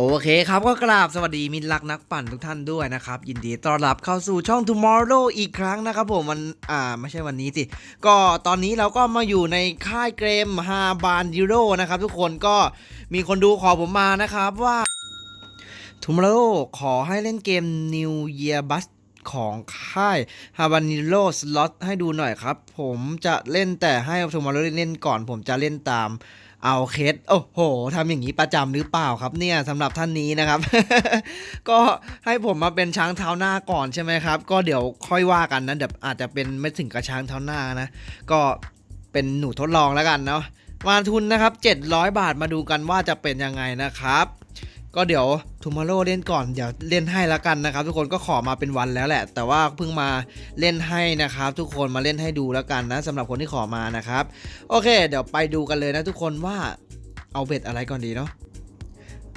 โอเคครับก็กราบสวัสดีมิตรรักนักปั่นทุกท่านด้วยนะครับ ยินดีต้อนรับเข้าสู่ช่อง Tomorrow อีกครั้งนะครับผมมันอ่าไม่ใช่วันนี้สิ ก็ตอนนี้เราก็มาอยู่ในค่ายเกมฮาบานยูโรนะครับทุกคนก็มีคนดูขอผมมานะครับว่า Tomorrow ขอให้เล่นเกม New Year Bus ของค่าย h a b a n i r o Slot ให้ดูหน่อยครับ ผมจะเล่นแต่ให้ Tomorrow เล่นก่อน ผมจะเล่นตาม เอาเคสโอ้โหทำอย่างนี้ประจำหรือเปล่าครับเนี่ยสำหรับท่านนี้นะครับ ก็ให้ผมมาเป็นช้างเท้าหน้าก่อนใช่ไหมครับ ก็เดี๋ยวค่อยว่ากันนะเดี๋ยวอาจจะเป็นไม่ถึงกับช้างเท้าหน้านะ ก็เป็นหนูทดลองแล้วกันเนาะมาทุนนะครับ 700 บาทมาดูกันว่าจะเป็นยังไงนะครับ ก็เดี๋ยวทูม o ร์โ w เล่นก่อนเดี๋ยวเล่นให้ล้วกันนะครับ ทุกคนก็ขอมาเป็นวันแล้วแหละ แต่ว่าเพิ่งมาเล่นให้นะครับ ทุกคนมาเล่นให้ดูแล้วกันนะสำหรับคนที่ขอมานะครับ โอเค เดี๋ยวไปดูกันเลยนะทุกคนว่าเอาเบ็ดอะไรก่อนดีเนาะ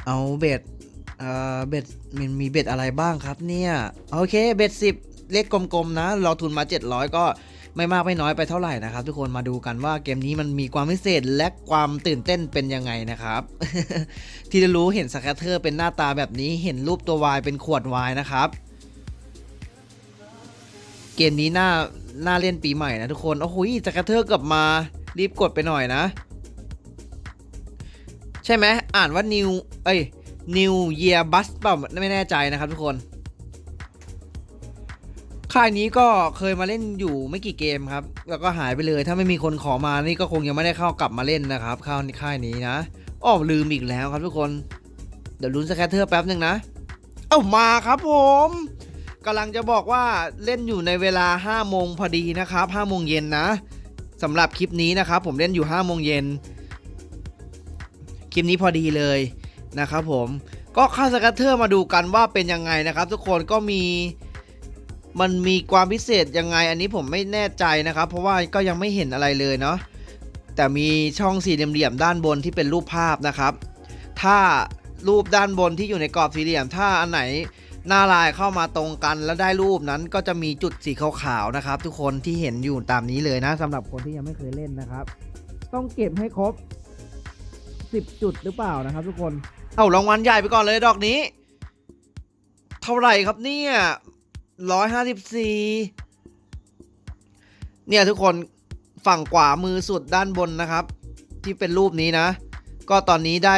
เอาเบ็ดเอ่อเบ็ดมันมีเบ็ดอะไรบ้างครับเนี่ย โอเคเบ็ดสิบเลขกลมๆนะ เราทุนมา 700 ก็ ไม่มากไม่น้อยไปเท่าไหร่นะครับ ทุกคนมาดูกันว่าเกมนี้มันมีความพิเศษและความตื่นเต้นเป็นยังไงนะครับ ที่จะรู้เห็นสแคตเตอร์เป็นหน้าตาแบบนี้เห็นรูปตัววายเป็นขวดวายนะครับ เกมนี้น่าน่าเล่นปีใหม่นะทุกคนโอ้โหสแคตเตอร์กลับมารีบกดไปหน่อยนะ ใช่ไหมอ่านว่า new เอ้ย new year bus เปล่าไม่แน่ใจนะครับทุกคน ค่ายนี้ก็เคยมาเล่นอยู่ไม่กี่เกมครับ แล้วก็หายไปเลยถ้าไม่มีคนขอมานี่ก็คงยังไม่ได้เข้ากลับมาเล่นนะครับเข้าค่ายนี้นะอ้อลืมอีกแล้วครับทุกคน เดี๋ยวลุ้นสแคตเตอร์แป๊บหนึ่งนะ เอ้ามาครับผมกำลังจะบอกว่าเล่นอยู่ในเวลา5โมงพอดีนะครับ5โมงเย็นนะสำหรับคลิปนี้นะครับผมเล่นอยู่5โมงเย็นคลิปนี้พอดีเลยนะครับผมก็ข้าสแคตเตอร์มาดูกันว่าเป็นยังไงนะครับ ทุกคนก็มี มันมีความพิเศษยังไงอันนี้ผมไม่แน่ใจนะครับ เพราะว่าก็ยังไม่เห็นอะไรเลยเนาะแต่มีช่องสี่เหลี่ยมด้านบนที่เป็นรูปภาพนะครับ ถ้ารูปด้านบนที่อยู่ในกรอบสี่เหลี่ยม ถ้าอันไหนหน้าลายเข้ามาตรงกันแล้วได้รูปนั้นก็จะมีจุดสีขาวๆนะครับ ทุกคนที่เห็นอยู่ตามนี้เลยนะสำหรับคนที่ยังไม่เคยเล่นนะครับ ต้องเก็บให้ครบ 10 จุดหรือเปล่านะครับ ทุกคนเอารางวัลใหญ่ไปก่อนเลยดอกนี้ เท่าไหร่ครับเนี่ย ร้อยห้าสิบสี่เนี่ยทุกคนฝั่งขวามือสุดด้านบนนะครับ ที่เป็นรูปนี้นะ ก็ตอนนี้ได้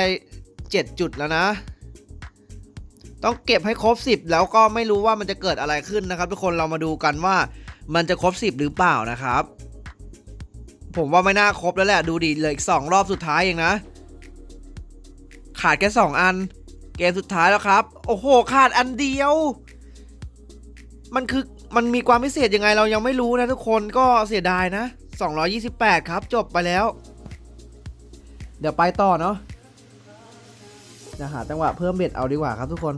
7 จุดแล้วนะ ต้องเก็บให้ครบ 10 แล้วก็ไม่รู้ว่ามันจะเกิดอะไรขึ้นนะครับ ทุกคนเรามาดูกันว่ามันจะครบ 10 หรือเปล่านะครับ ผมว่าไม่น่าครบแล้วแหละดูดิเหลืออีก 2 รอบสุดท้ายเองนะ ขาดแค่ 2 อัน เกมสุดท้ายแล้วครับ โอ้โห ขาดอันเดียว มันคือมันมีความพิเศษยังไงเรายังไม่รู้นะทุกคนก็เสียดายนะ 228 ครับจบไปแล้ว เดี๋ยวไปต่อเนาะจะหาจังหวะเพิ่มเบ็ดเอาดีกว่าครับทุกคน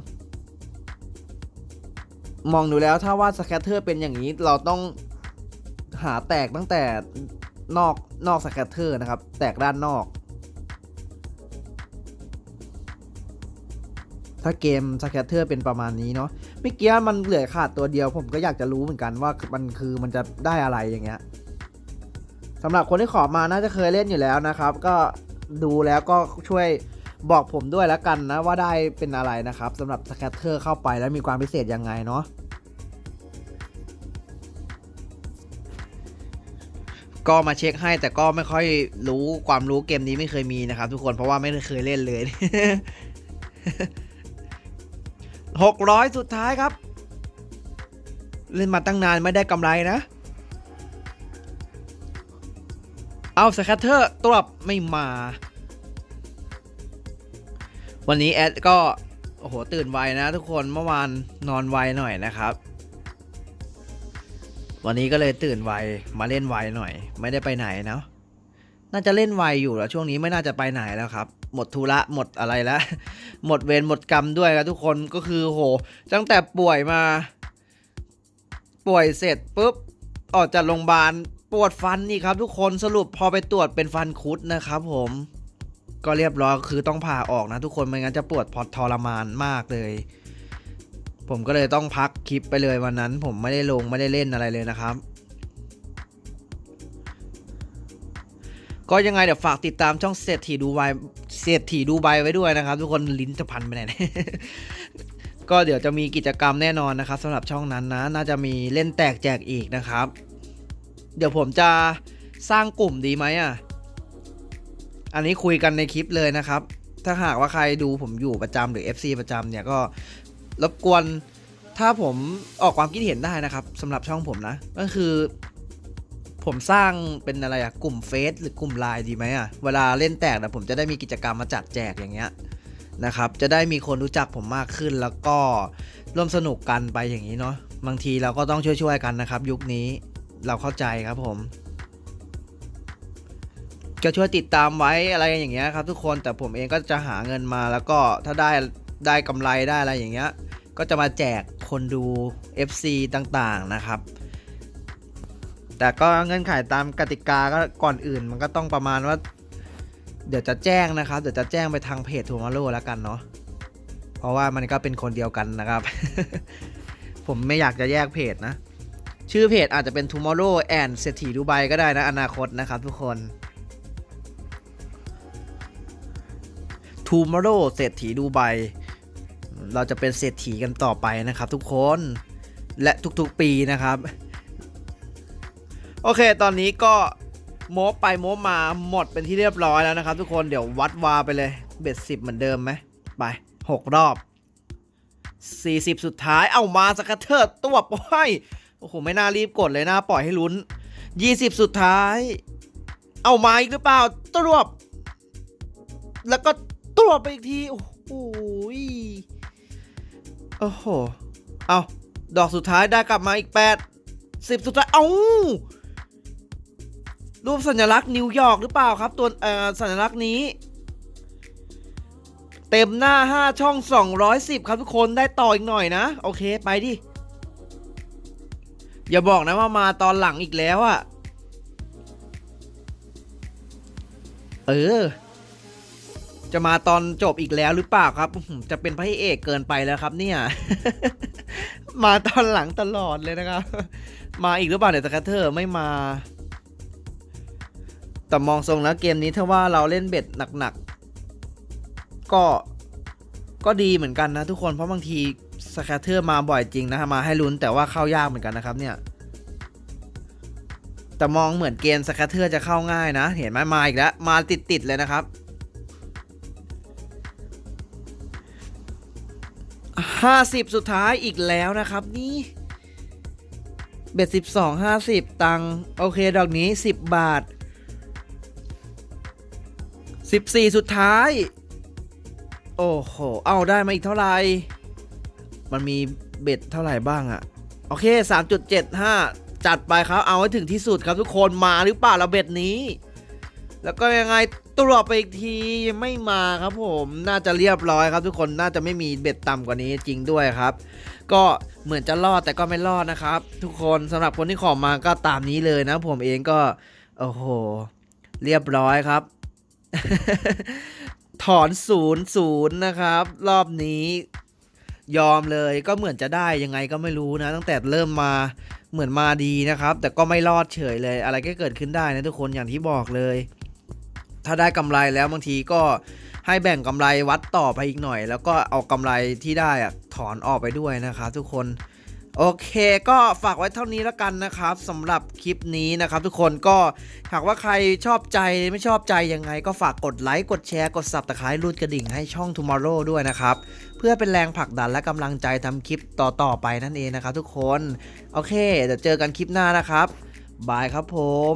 มองดูแล้วถ้าว่าสแคตเตอร์เป็นอย่างนี้เราต้องหาแตกตั้งแต่นอกนอกสแคตเตอร์นะครับ แตกด้านนอก ถ้าเกมสแคตเตอร์เป็นประมาณนี้เนาะเมื่อกี้มันเหลือขาดตัวเดียว ผมก็อยากจะรู้เหมือนกันว่ามันคือมันจะได้อะไรอย่างเงี้ยสำหรับคนที่ขอมาน่าจะเคยเล่นอยู่แล้วนะครับ ก็ดูแล้วก็ช่วยบอกผมด้วยแล้วกันนะว่าได้เป็นอะไรนะครับสำหรับสแคตเตอร์เข้าไปแล้วมีความพิเศษยังไงเนาะก็มาเช็คให้แต่ก็ไม่ค่อยรู้ความรู้เกมนี้ไม่เคยมีนะครับ ทุกคนเพราะว่าไม่เคยเล่นเลย หกร้อยสุดท้ายครับ เล่นมาตั้งนานไม่ได้กำไรนะ เอาสแคตเตอร์ตับไม่มา วันนี้แอดก็ โอ้โห ตื่นไวนะทุกคนเมื่อวานนอนไวหน่อยนะครับ วันนี้ก็เลยตื่นไวมาเล่นไวหน่อย ไม่ได้ไปไหนเนาะ น่าจะเล่นไวอยู่แล้วช่วงนี้ไม่น่าจะไปไหนแล้วครับ หมดธุระหมดอะไรแล้ว หมดเวรหมดกรรมด้วยครับทุกคนก็คือโหตั้งแต่ป่วยมา ป่วยเสร็จปุ๊บออกจากโรงพยาบาลปวดฟันนี่ครับทุกคนสรุปพอไปตรวจเป็นฟันคุดนะครับผมก็เรียบร้อยคือต้องผ่าออกนะทุกคนไม่งั้นจะปวดพอทรมานมากเลย ผมก็เลยต้องพักคลิปไปเลยวันนั้น ผมไม่ได้ลงไม่ได้เล่นอะไรเลยนะครับ ก็ยังไงเดี๋ยวฝากติดตามช่องเศรษฐีดูไบเศรษฐีดูไบไว้ด้วยนะครับ ทุกคนลิ้นจะพันไปไหนเนี่ยก็เดี๋ยวจะมีกิจกรรมแน่นอนนะครับสำหรับช่องนั้นนะ น่าจะมีเล่นแตกแจกอีกนะครับ เดี๋ยวผมจะสร้างกลุ่มดีไหมอะ อันนี้คุยกันในคลิปเลยนะครับ ถ้าหากว่าใครดูผมอยู่ประจำหรือ FC ประจำเนี่ยก็รบกวนถ้าผมออกความคิดเห็นได้นะครับสำหรับช่องผมนะ ก็คือ ผมสร้างเป็นอะไรอะกลุ่มเฟซหรือกลุ่มไลน์ดีไหมอะเวลาเล่นแตกนะผมจะได้มีกิจกรรมมาจัดแจกอย่างเงี้ยนะครับ จะได้มีคนรู้จักผมมากขึ้นแล้วก็ร่วมสนุกกันไปอย่างนี้เนาะบางทีเราก็ต้องช่วยๆกันนะครับ ยุคนี้เราเข้าใจครับผมก็ช่วยติดตามไว้อะไรอย่างเงี้ยครับ ทุกคนแต่ผมเองก็จะหาเงินมาแล้วก็ถ้าได้ได้กำไรได้อะไรอย่างเงี้ย ก็จะมาแจกคนดู FC ต่างๆนะครับ แต่ก็เงื่อนไขตามกติกาก็ก่อนอื่น มันก็ต้องประมาณว่า เดี๋ยวจะแจ้งนะครับ เดี๋ยวจะแจ้งไปทางเพจทูมาโ o แล้วกันเนาะเพราะว่ามันก็เป็นคนเดียวกันนะครับ ผมไม่อยากจะแยกเพจนะ ชื่อเพจอาจจะเป็น Tomorrow and เศรษฐีดูไบก็ได้นะ อนาคตนะครับทุกคน Tomorrow เศรษฐีดูไบเราจะเป็นเศรษฐีกันต่อไปนะครับ ทุกคนและทุกๆปีนะครับ โอเค ตอนนี้ก็โม้ไปโม้มาหมดเป็นที่เรียบร้อยแล้วนะครับทุกคนเดี๋ยววัดวาไปเลย เบ็ดสิบเหมือนเดิมไหมไปหกรอบ 40 สุดท้ายเอามาสกกระเทิดตัวปล่อยโอ้โหไม่น่ารีบกดเลยนะปล่อยให้ลุ้น 20 สุดท้าย เอามาอีกหรือเปล่าตรวบ แล้วก็ตรวบไปอีกที โอ้โหยโอ้โหเอาดอกสุดท้ายได้กลับมาอีก 8 10 สุดท้ายเอ้า รูปสัญลักษณ์นิวยอร์กหรือเปล่าครับ ตัวสัญลักษณ์นี้ เต็มหน้า 5 ช่อง 210 ครับทุกคนได้ต่ออีกหน่อยนะ โอเคไปดิ อย่าบอกนะว่ามาตอนหลังอีกแล้วอะเออ จะมาตอนจบอีกแล้วหรือเปล่าครับ จะเป็นพระเอกเกินไปแล้วครับเนี่ย มาตอนหลังตลอดเลยนะครับ มาอีกหรือเปล่าเนี่ยสกัตเทอร์ไม่มา แต่มองทรงแล้วเกมนี้ถ้าว่าเราเล่นเบ็ดหนักๆก็ก็ดีเหมือนกันนะทุกคนเพราะบางทีสแคเทอร์มาบ่อยจริงนะมาให้ลุ้นแต่ว่าเข้ายากเหมือนกันนะครับเนี่ยแต่มองเหมือนเกมสแคเทอร์จะเข้าง่ายนะ เห็นไหมมาอีกแล้ว มาติดๆเลยนะครับ50สุดท้ายอีกแล้วนะครับนี่เบ็ด12 50ตังโอเค ดอกนี้10บาท 14 สุดท้าย โอ้โห เอาได้มาอีกเท่าไหร่ มันมีเบ็ดเท่าไหร่บ้างอะโอเค 3.75 จัดไปครับ เอาให้ถึงที่สุดครับทุกคนมาหรือเปล่าเราเบ็ดนี้ แล้วก็ยังไงตรวจไปอีกทีไม่มาครับผมน่าจะเรียบร้อยครับ ทุกคนน่าจะไม่มีเบ็ดต่ำกว่านี้จริงด้วยครับ ก็เหมือนจะรอดแต่ก็ไม่รอดนะครับ ทุกคนสำหรับคนที่ขอมาก็ตามนี้เลยนะ ผมเองก็โอ้โห เรียบร้อยครับ ถอนศูนย์ศูนย์นะครับ รอบนี้ยอมเลยก็เหมือนจะได้ยังไงก็ไม่รู้นะ ตั้งแต่เริ่มมาเหมือนมาดีนะครับ แต่ก็ไม่รอดเฉยเลย อะไรก็เกิดขึ้นได้นะทุกคนอย่างที่บอกเลย ถ้าได้กำไรแล้วบางทีก็ให้แบ่งกำไรวัดต่อไปอีกหน่อย แล้วก็เอากำไรที่ได้อะถอนออกไปด้วยนะครับทุกคน โอเคก็ฝากไว้เท่านี้แล้วกันนะครับสำหรับคลิปนี้นะครับ ทุกคนก็หากว่าใครชอบใจไม่ชอบใจยังไง ก็ฝากกดไลค์กดแชร์กด s ับตะไคร้รูดกระดิ่งให้ช่อง Tomorrow ด้วยนะครับ เพื่อเป็นแรงผลักดันและกำลังใจทำคลิปต่อๆไปนั่นเองนะครับ ทุกคน โอเคเดี๋ยวเจอกันคลิปหน้านะครับบายครับผม